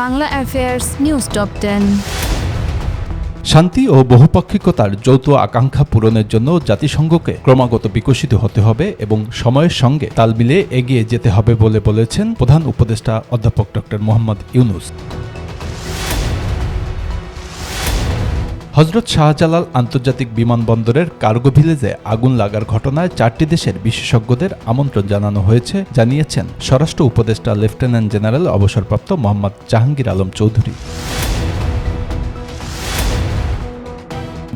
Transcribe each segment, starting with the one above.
Bangla affairs news top ten. শান্তি ও বহুপাক্ষিকতার যৌথ আকাঙ্ক্ষা পূরণের জন্য জাতিসংঘকে ক্রমাগত বিকশিত হতে হবে এবং সময়ের সঙ্গে তাল মিলিয়ে এগিয়ে যেতে হবে বলে বলেছেন প্রধান উপদেষ্টা অধ্যাপক ড মোহাম্মদ ইউনুস। হজরত শাহজালাল আন্তর্জাতিক বিমানবন্দরের কার্গো ভিলেজে আগুন লাগার ঘটনায় চারটি দেশের বিশেষজ্ঞদের আমন্ত্রণ জানানো হয়েছে, জানিয়েছেন স্বরাষ্ট্র উপদেষ্টা লেফটেন্যান্ট জেনারেল অবসরপ্রাপ্ত মোহাম্মদ জাহাঙ্গীর আলম চৌধুরী।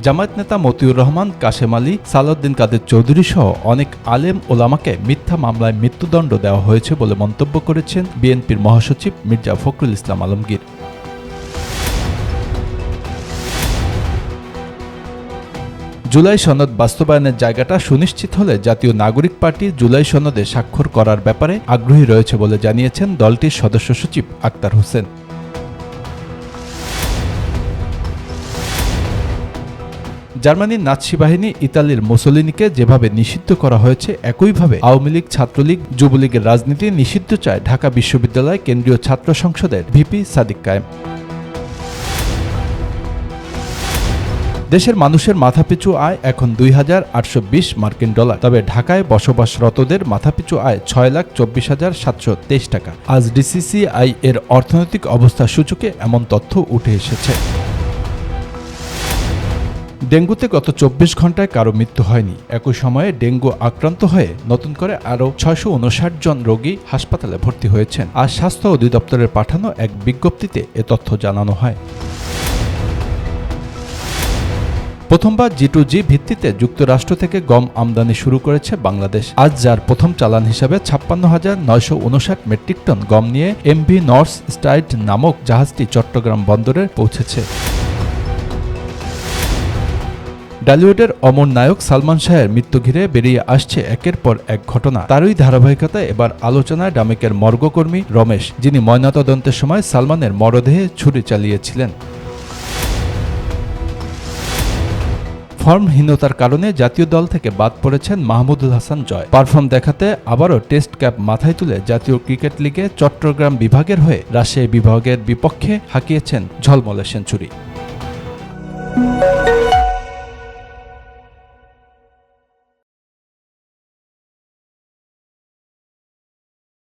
জামায়াত নেতা মতিউর রহমান, কাশেম আলী, সালাউদ্দিন কাদের চৌধুরী সহ অনেক আলেম ওলামাকে মিথ্যা মামলায় মৃত্যুদণ্ড দেওয়া হয়েছে বলে মন্তব্য করেছেন বিএনপির মহাসচিব মির্জা ফখরুল ইসলাম আলমগীর। জুলাই সনদ বাস্তবায়নের জায়গাটা সুনিশ্চিত হলে জাতীয় নাগরিক পার্টি জুলাই সনদে স্বাক্ষর করার ব্যাপারে আগ্রহী রয়েছে বলে জানিয়েছেন দলটির সদস্য সচিব আক্তার হোসেন। জার্মানির নাৎসি বাহিনী ইতালির মুসোলিনিকে যেভাবে নিষিদ্ধ করা হয়েছে, একইভাবে আওয়ামী লীগ, ছাত্রলীগ, যুবলীগের রাজনীতি নিষিদ্ধ চায় ঢাকা বিশ্ববিদ্যালয় কেন্দ্রীয় ছাত্র সংসদের ভিপি সাদিক কায়েম। দেশের মানুষের মাথাপিছু আয় এখন দুই হাজার আটশো বিশ মার্কিন ডলার। তবে ঢাকায় বসবাসরতদের মাথাপিছু আয় ছয় লাখ চব্বিশ হাজার সাতশো তেইশ টাকা। আজ ডিসিসিআই এর অর্থনৈতিক অবস্থা সূচকে এমন তথ্য উঠে এসেছে। ডেঙ্গুতে গত চব্বিশ ঘন্টায় কারও মৃত্যু হয়নি। একই সময়ে ডেঙ্গু আক্রান্ত হয়ে নতুন করে আরও ছয়শো উনষাট জন রোগী হাসপাতালে ভর্তি হয়েছেন। আর স্বাস্থ্য অধিদপ্তরের পাঠানো এক বিজ্ঞপ্তিতে এ তথ্য জানানো হয়। প্রথমবার জি টু জি ভিত্তিতে যুক্তরাষ্ট্র থেকে গম আমদানি শুরু করেছে বাংলাদেশ। আজ যার প্রথম চালান হিসাবে ছাপ্পান্ন হাজার নয়শো উনষাট মেট্রিক টন গম নিয়ে এমভি নর্থ স্টাইড নামক জাহাজটি চট্টগ্রাম বন্দরে পৌঁছেছে। ডালিউডের অমর নায়ক সালমান শাহের মৃত্যু ঘিরে বেরিয়ে আসছে একের পর এক ঘটনা। তারই ধারাবাহিকতায় এবার আলোচনায় ডামেকের মর্গকর্মী রমেশ, যিনি ময়নাতদন্তের সময় সালমানের মরদেহে ছুরি চালিয়েছিলেন। ফর্মহীনতার কারণে জাতীয় দল থেকে বাদ পড়েছেন মাহমুদুল হাসান জয়। পারফর্ম দেখাতে আবারও টেস্ট ক্যাপ মাথায় তুলে জাতীয় ক্রিকেট লিগে চট্টগ্রাম বিভাগের হয়ে রাজশাহী বিভাগের বিপক্ষে হাঁকিয়েছেন ঝলমলে সেঞ্চুরি।